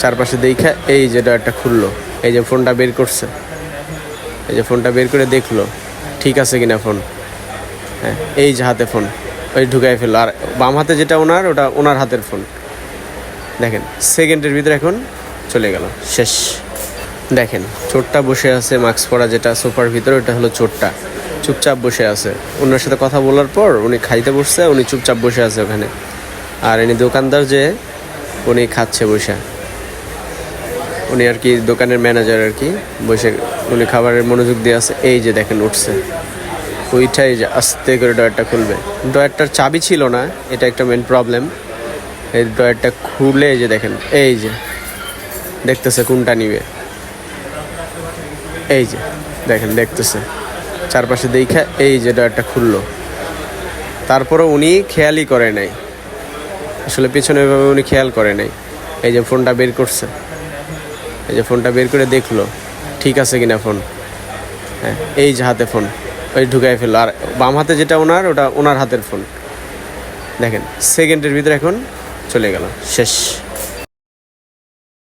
চারপাশে দেখা এই যে ডয়ারটা খুললো, এই যে ফোনটা বের করছে, এই যে ফোনটা বের করে দেখল, ঠিক আছে কিনা ফোন? হ্যাঁ এই যে হাতে ফোন, ওই ঢুকাই ফেলল। আর বাম হাতে যেটা ওনার, ওটা ওনার হাতের ফোন। দেখেন, সেকেন্ডের ভিতরে এখন চলে গেল, শেষ। দেখেন, চোরটা বসে আছে, মাস্ক পরা যেটা সোফার ভিতরে, ওটা হলো চোরটা। চুপচাপ বসে আছে। ওনার সাথে কথা বলার পর উনি খাইতে বসছে, উনি চুপচাপ বসে আছে ওখানে। আর ইনি দোকানদার যে, উনি খাচ্ছে বসে। উনি আর কি দোকানের ম্যানেজার আর কি, বসে উনি খাবারের মনোযোগ দিয়ে আছে, এই যে দেখেন উঠছে। ওইটাই যে আস্তে করে ডয়ারটা খুলবে। ডয়ারটার চাবি ছিল না, এটা একটা মেন প্রবলেম এই ডয়ারটা খুলে যে দেখেন, এই যে, দেখতেছে কোনটা নিবে। এই যে, দেখেন, দেখতেছে। চারপাশে দেখা এই যে ডয়ারটা খুললো। তারপরে উনি খেয়ালই করে নাই। আসলে পিছনে এভাবে উনি খেয়াল করে নাই। এই যে ফোনটা বের করছে। এই যে ফোনটা বের করে দেখল, ঠিক আছে কিনা ফোন? হ্যাঁ এই যে হাতে ফোন, ওই ঢুকাই ফেলল। আর বাম হাতে যেটা ওনার, ওটা ওনার হাতের ফোন। দেখেন সেকেন্ডের ভিতরে এখন চলে গেল, শেষ।